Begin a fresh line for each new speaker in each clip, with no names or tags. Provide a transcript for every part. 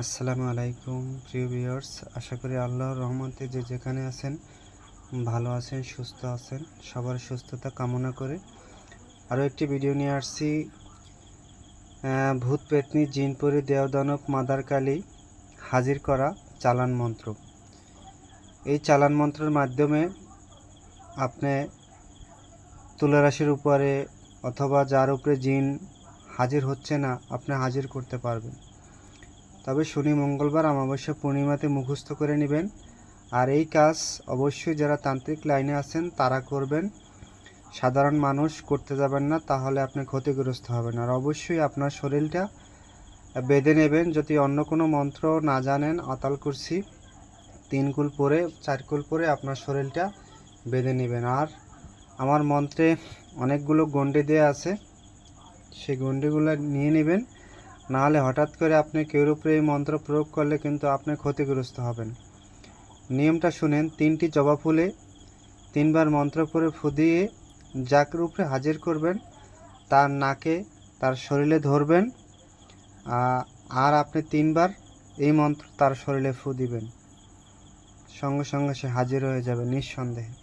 আসসালামু আলাইকুম, প্রিয় ভিউয়ার্স। আশা করি আল্লাহর রহমতে যে যেখানে আছেন, ভালো আছেন, সুস্থ আছেন। সবার সুস্থতা কামনা করে আরও একটি ভিডিও নিয়ে আসছি। ভূত পেতনি, জিনপুরি মাদার মাদারকালী, হাজির করা চালান মন্ত্র। এই চালান মন্ত্রের মাধ্যমে আপনি তুলারাশির উপরে অথবা যার উপরে জিন হাজির হচ্ছে না, আপনি হাজির করতে পারবেন। তবে শনি মঙ্গলবার অমাবস্যা পূর্ণিমাতে মুখস্থ করে নেবেন। আর এই কাজ অবশ্যই যারা তান্ত্রিক লাইনে আছেন, তারা করবেন। সাধারণ মানুষ করতে যাবেন না, তাহলে আপনি ক্ষতিগ্রস্ত হবেন। আর অবশ্যই আপনার শরীরটা বেঁধে নেবেন, যদি অন্য কোনো মন্ত্র না জানেন অতাল কুরসি, তিন কুল পরে, চার কুল পরে আপনার শরীরটা বেঁধে নেবেন। আর আমার মন্ত্রে অনেকগুলো গন্ডি দেওয়া আছে, সেই গন্ডিগুলো নিয়ে নেবেন। নাহলে হঠাৎ করে আপনি কেউর উপরে এই মন্ত্র প্রয়োগ করলে কিন্তু আপনি ক্ষতিগ্রস্ত হবেন। নিয়মটা শুনেন, তিনটি জবা ফুলে তিনবার মন্ত্র করে ফুদিয়ে যাকের উপরে হাজির করবেন, তার নাকে, তার শরীরে ধরবেন আর আপনি তিনবার এই মন্ত্র তার শরীরে ফু দিবেন সঙ্গে সঙ্গে সে হাজির হয়ে যাবে নিঃসন্দেহে।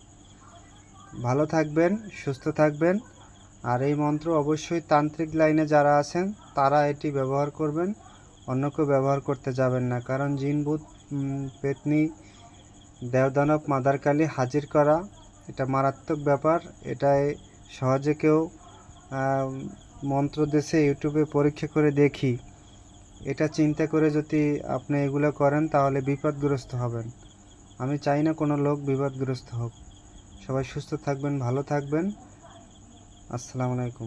ভালো থাকবেন, সুস্থ থাকবেন। আর এই মন্ত্র অবশ্যই তান্ত্রিক লাইনে যারা আছেন তারা এটি ব্যবহার করবেন অন্য কেউ ব্যবহার করতে যাবেন না। কারণ জিন ভূত উম, পেতনি দেওদানব মাদারকালী হাজির করা এটা মারাত্মক ব্যাপার। এটাই সহজে কেউ মন্ত্র দেশে ইউটিউবে পরীক্ষা করে দেখি। এটা চিন্তা করে যদি আপনি এগুলো করেন তাহলে বিপদগ্রস্ত হবেন। আমি চাই না কোনো লোক বিপদগ্রস্ত হোক। সবাই সুস্থ থাকবেন ভালো থাকবেন। আসসালামু আলাইকুম।